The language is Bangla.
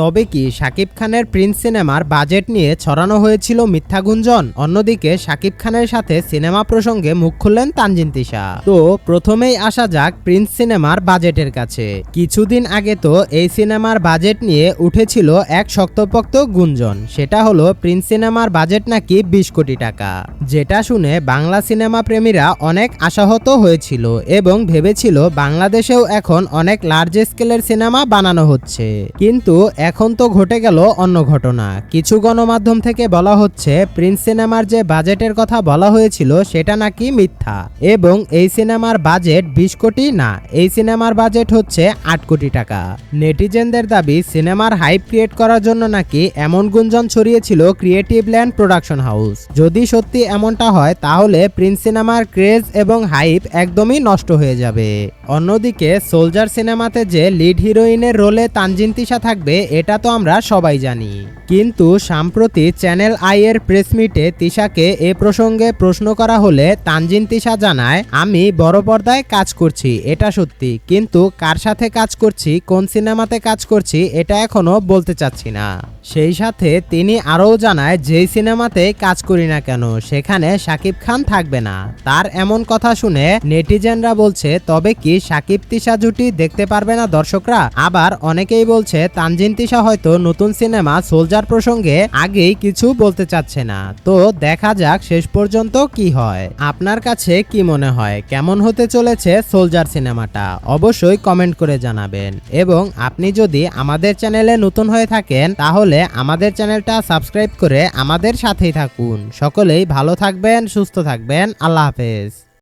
তবে কি শাকিব খানের প্রিন্স সিনেমার বাজেট নিয়ে ছড়ানো হয়েছিল মিথ্যা গুঞ্জন? অন্যদিকে শাকিব খানের সাথে সিনেমা প্রসঙ্গে মুখ খুললেন তানজিন তিশা। তো প্রথমেই আসা যাক প্রিন্স সিনেমার বাজেটের কাছে। কিছুদিন আগে তো এই সিনেমার বাজেট নিয়ে উঠেছিল এক শক্তপোক্ত গুঞ্জন। সেটা হলো প্রিন্স সিনেমার বাজেট নাকি বিশ কোটি টাকা? যেটা শুনে বাংলা সিনেমা প্রেমীরা অনেক আশাহত হয়েছিল এবং ভেবেছিল বাংলাদেশেও এখন অনেক লার্জ স্কেলের সিনেমা বানানো হচ্ছে। কিন্তু এখন তো ঘটে গেল অন্য ঘটনা। কিছু গণমাধ্যম থেকে বলা হচ্ছে, প্রিন্স সিনেমার যে বাজেটের কথা বলা হয়েছিল সেটা নাকি মিথ্যা। এবং এই সিনেমার বাজেট বিশ কোটি না, এই সিনেমার বাজেট হচ্ছে আট কোটি টাকা। নেটিজেনদের দাবি, সিনেমার হাইপ ক্রিয়েট করার জন্য নাকি এমন গুঞ্জন ছড়িয়েছিল ক্রিয়েটিভ ল্যান্ড প্রোডাকশন হাউস। যদি সত্যি এমনটা হয়, তাহলে প্রিন্স সিনেমার ক্রেজ এবং হাইপ একদমই নষ্ট হয়ে যাবে। অন্যদিকে, সোলজার সিনেমাতে যে লিড হিরোইনের রোলে তানজিন তিশা থাকবে এটা তো আমরা সবাই জানি। কিন্তু সাম্প্রতি চ্যানেল আই এর প্রেস মিটে তিশাকে এ প্রসঙ্গে প্রশ্ন করা হলে তানজিন তিশা জানায়, আমি বড় পর্দায় কাজ করছি, এটা সত্যি। কিন্তু কার সাথে কাজ করছি, কোন সিনেমাতে কাজ করছি, এটা এখনও বলতে চাচ্ছি না। সেই সাথে তিনি আরও জানায়, যেই সিনেমাতে কাজ করি না কেন, সেখানে শাকিব খান থাকবে না। তার এমন কথা শুনে নেটিজেনরা বলছে, তবে কি শাকিব তিশা জুটি দেখতে পারবে না দর্শকরা? আবার অনেকেই বলছে, তানজিন তিশা হয়তো নতুন সিনেমা সোলজার প্রসঙ্গে আগেই কিছু বলতে চাচ্ছে না। তো দেখা যাক শেষ পর্যন্ত কি হয়। আপনার কাছে কি মনে হয়? কেমন হতে চলেছে সোলজার সিনেমাটা? অবশ্যই কমেন্ট করে জানাবেন। এবং আপনি যদি আমাদের চ্যানেলে নতুন হয়ে থাকেন, তাহলে আমাদের চ্যানেলটা সাবস্ক্রাইব করে আমাদের সাথেই থাকুন। সকলেই ভালো থাকবেন, সুস্থ থাকবেন। আল্লাহ হাফেজ।